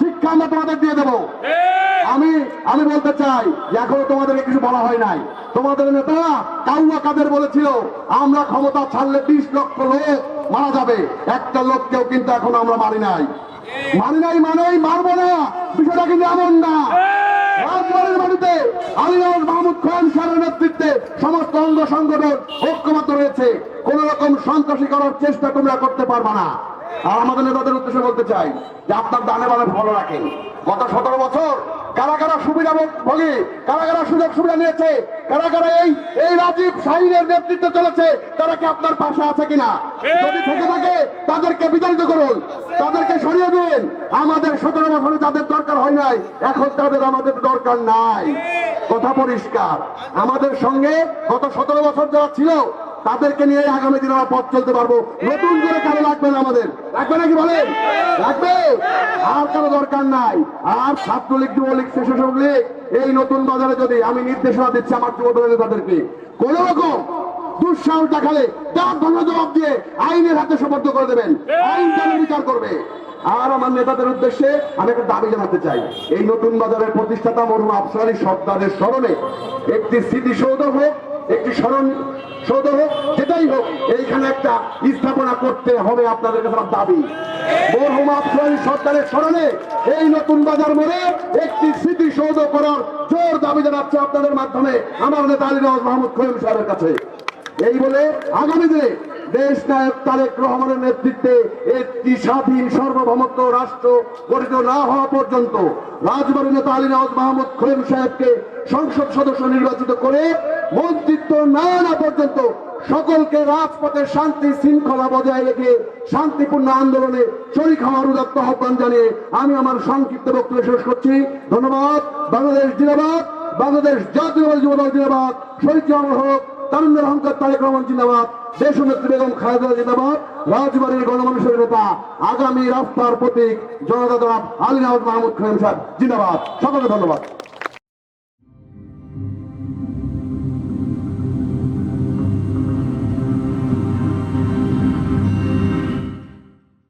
শিক্ষা আমরা তোমাদের দিয়ে দেবো। আমি আমি বলতে চাই যে এখনও তোমাদেরকে কিছু বলা হয় নাই। তোমাদের নেতারা কাউয়া কাদের বলেছিল আমরা ক্ষমতা ছাড়লে বিশ লক্ষ লোক মারা যাবে। একটা লোককেও কিন্তু এখন আমরা মারি নাই। মারি নাই মানেই মারবো না। বিষয়টা কিন্তু এমন না। রাজবাড়ির বাড়িতে আলিগঞ্জ মাহমুদ খান সাহের নেতৃত্বে সমস্ত অঙ্গ সংগঠন ঐক্যমত রয়েছে। কোন রকম সন্ত্রাসী করার চেষ্টা তোমরা করতে পারবা না। আমাদের নেতাদের উদ্দেশ্যে বলতে চাই যে আপনার দানে বানে ভালো রাখেন। গত সতেরো বছর কারা কারা সুবিধা ভোগী, কারা কারা সুযোগ সুবিধা নিয়েছে, কারা কারা এই এই রাজীব শাহিনের নেতৃত্বে চলেছে, তারা কি আপনার পাশে আছে কিনা? যদি থেকে থাকে, তাদেরকে বিতাড়িত করুন, তাদেরকে সরিয়ে দিন। আমাদের সতেরো বছরে যাদের দরকার হয় নাই, এখন তাদের আমাদের দরকার নাই। কথা পরিষ্কার। আমাদের সঙ্গে গত সতেরো বছর যারা ছিল তাদেরকে নিয়ে আগামী দিনে আমরা পথ চলতে পারব। নতুন করে কারও লাগবে না আমাদের। লাগবে নাকি বলেন? লাগবে? আর কারও দরকার নাই। আর ছাত্রলীগ, যুবলীগ স্বেচ্ছাসেবক লীগ, এই নতুন বাজারে যদি আমি নির্দেশনা দিচ্ছি আমার যুব নেতাদেরকে, কোন রকম দুঃসাহস দেখালে তার ধন্য জবাব দিয়ে আইনের হাতে সমর্থ করে দেবেন। আইন যেন বিচার করবে। আর আমার নেতাদের উদ্দেশ্যে আমি একটা দাবি জানাতে চাই। এই নতুন বাজারের প্রতিষ্ঠাতা মরহুম আফসারি সর্দারের স্মরণে একটি স্মৃতিসৌধ হোক স্মরণ সৌধ হোক, যেটাই হোক, এইখানে একটা স্থাপনা করতে হবে আপনাদের কাছে আমার দাবি। সরকারের আফসারি সরকারের স্মরণে এই নতুন বাজার মোড়ে একটি স্মৃতিসৌধ করার জোর দাবি জানাচ্ছে আপনাদের মাধ্যমে আমার নেতা আলী নওয়াজ মাহমুদ খৈম সাহেবের কাছে। এই বলে আগামী দিনে দেশ নায়ক তারেক রহমানের নেতৃত্বে একটি স্বাধীন সার্বভৌমত্ব রাষ্ট্র গঠিত না হওয়া পর্যন্ত রাজবাড়ী নেতা আলী নওয়াজ মাহমুদ খৈম সাহেবকে সংসদ সদস্য নির্বাচিত করে মন্ত্রিত্ব না আনা পর্যন্ত সকলকে রাজপথে শান্তি শৃঙ্খলা বজায় রেখে শান্তিপূর্ণ আন্দোলনে শরিক হওয়ার উদাত্ত আহ্বান জানিয়ে আমি আমার সংক্ষিপ্ত বক্তব্য শেষ করছি। ধন্যবাদ। বাংলাদেশ জিন্দাবাদ। বাংলাদেশ জাতীয় যুব দল জিন্দাবাদ শহীদ হক। তারুণ্যের অহংকার তারেক রহমান জিন্দাবাদ দেশ নেত্রী বেগম খালেদা জিন্দাবাদ, রাজবাড়ির গণমানুষের নেতা, আগামী রাস্তার প্রতীক জনতা জনাব আলী মাহমুদ খান সাহেব, জিন্দাবাদ। সকলকে ধন্যবাদ।